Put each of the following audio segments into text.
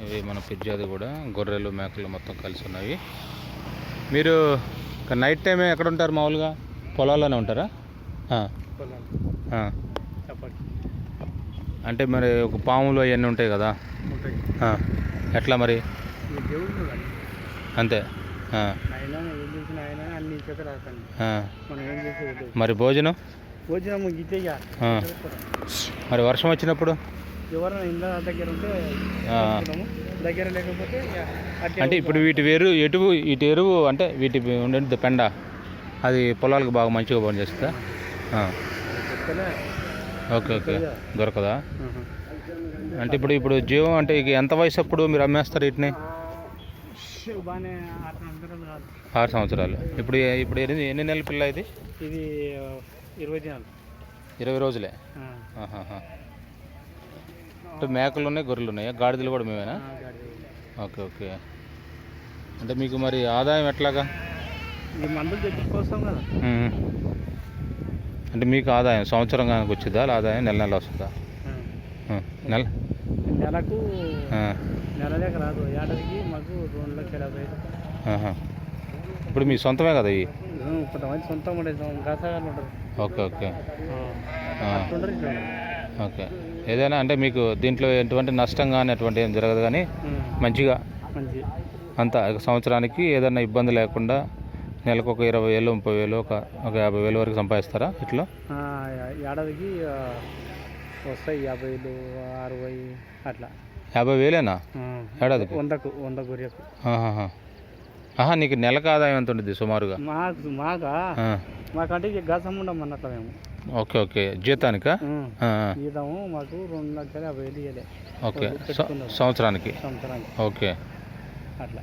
ఇవి మన పిజ్జాది కూడా గొర్రెలు మేకలు మొత్తం కలిసి ఉన్నవి మీరు నైట్ టైమే ఎక్కడ ఉంటారు మామూలుగా? పొలాల్లోనే ఉంటారా? అంటే మరి ఒక పాములు అవన్నీ ఉంటాయి కదా. ఎట్లా మరి? అంతే. మరి భోజనం. మరి వర్షం వచ్చినప్పుడు? ఎవరైనా దగ్గర ఉంటే. దగ్గర లేకపోతే అంటే ఇప్పుడు వీటి వేరు ఎటు ఇటు ఎరువు అంటే వీటి ఉండే పెండ. అది పొలాలకు బాగా మంచిగా. చెప్తేనే. Okay okay. దొరకదా. అంటే ఇప్పుడు ఇప్పుడు జీవం అంటే ఇక ఎంత వయసు అప్పుడు మీరు అమ్మేస్తారు వీటిని? ఆరు సంవత్సరాలు ఇప్పుడు ఇప్పుడు ఎన్ని ఎన్ని నెలల పిల్ల ఇది? ఇది ఇరవై ఇరవై రోజులే. అంటే మేకలు ఉన్నాయి గొర్రెలు ఉన్నాయి గాడిదలు కూడా మేమేనా. Okay okay. అంటే మీకు మరి ఆదాయం ఎట్లాగా? ఈ మందులు తెచ్చుకోస్తాం కదా. మ్మ్. అంటే మీకు ఆదాయం సంవత్సరం కనుక వచ్చిందా ఆదాయం నెల నెల వస్తుందా? నెల? నెలకు ఆ, నెల లేక రాదు. ఏడాదికి మాకు రెండు లక్షల యాభై ఐదు. ఆహా. ఇప్పుడు మీ సొంతమే కదా ఇవి? కొంతమంది సొంతం ఉండేది. గాసాగాలు ఉంటారు ఓకే ఓకే. ఓకే. ఏదైనా అంటే మీకు దీంట్లో ఎటువంటి నష్టం కానీ అటువంటి ఏం జరగదు కానీ. మంచిగా మంచి అంతా సంవత్సరానికి ఏదైనా ఇబ్బంది లేకుండా నెలకు ఒక ఇరవై వేలు ముప్పై వేలు ఒక ఒక యాభై వేలు వరకు సంపాదిస్తారా ఇట్లా ఏడాదికి వస్తాయి యాభై వేలు అరవై అట్లా యాభై వేలేనా. ఏడాదికి వందకు వంద గొర్రెకు ఆహాహా. ఆహా నీకు నెలకు ఆదాయం ఎంత ఉంటుంది సుమారుగా? మాకు మాకా? మాకంటే ఇక గసం ఉండం అన్నట్ల మేము. Okay okay. జీతానికా? జీతము మాకు రెండు లక్షల యాభై వేలు ఇవ్వలే ఓకే. సంవత్సరానికి? సంవత్సరానికి. ఓకే. అట్లా.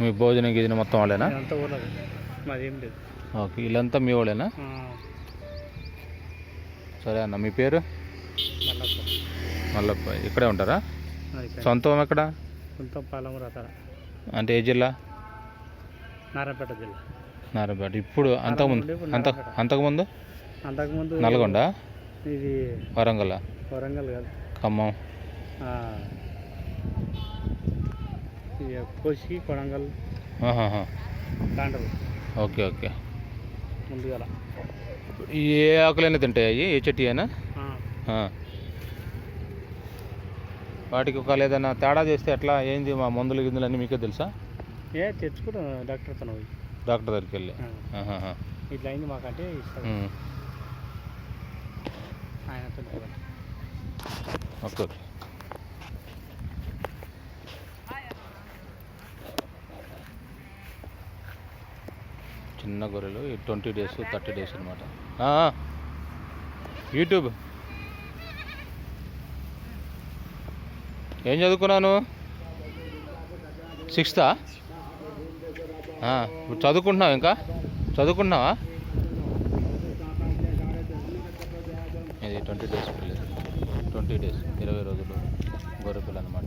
మీ భోజనం గిజనం మొత్తం వాళ్ళేనా? అంతా ఊరదు మాదేం లేదు. ఓకే వీళ్ళంతా మీ వాళ్ళేనా? సరే అన్న మీ పేరు? మళ్ళా మల్లప్ప. ఇక్కడే ఉంటారా. సొంతం ఎక్కడ? సొంతం పాలెం రతార అంటే ఏ జిల్లా? నారాయణపేట జిల్లా. నారాయణపేట. ఇప్పుడు అంతకుముందు అంత అంతకుముందు అంతకుముందు నల్గొండ? ఇది వరంగల్. వరంగల్ కాదు. ఖమ్మం. కోసి కొడంగల్ ఓకే ఓకే. ముందుగల. ఏ ఆకులైనా తింటాయి ఏ చెట్టు అయినా? వాటికి ఒక ఏదైనా తేడా చేస్తే ఎట్లా ఏంది మా మందులు గిందులు అన్నీ మీకే తెలుసా? ఏ తెచ్చుకుంటాం డాక్టర్ తన పోయి. డాక్టర్ దగ్గరికి వెళ్ళి. ఇట్లా అయింది మాకంటే ఇస్తాడు. ఆయనతో. Okay okay. చిన్న గొర్రెలు ట్వంటీ డేస్ థర్టీ డేస్ అనమాట యూట్యూబ్. ఏం చదువుకున్నాను? సిక్స్తా ఇప్పుడు చదువుకుంటున్నావు ఇంకా? చదువుకుంటున్నావా? ఇది ట్వంటీ డేస్ పిల్లలు ట్వంటీ డేస్ ఇరవై రోజులు గొర్రె పిల్ల అనమాట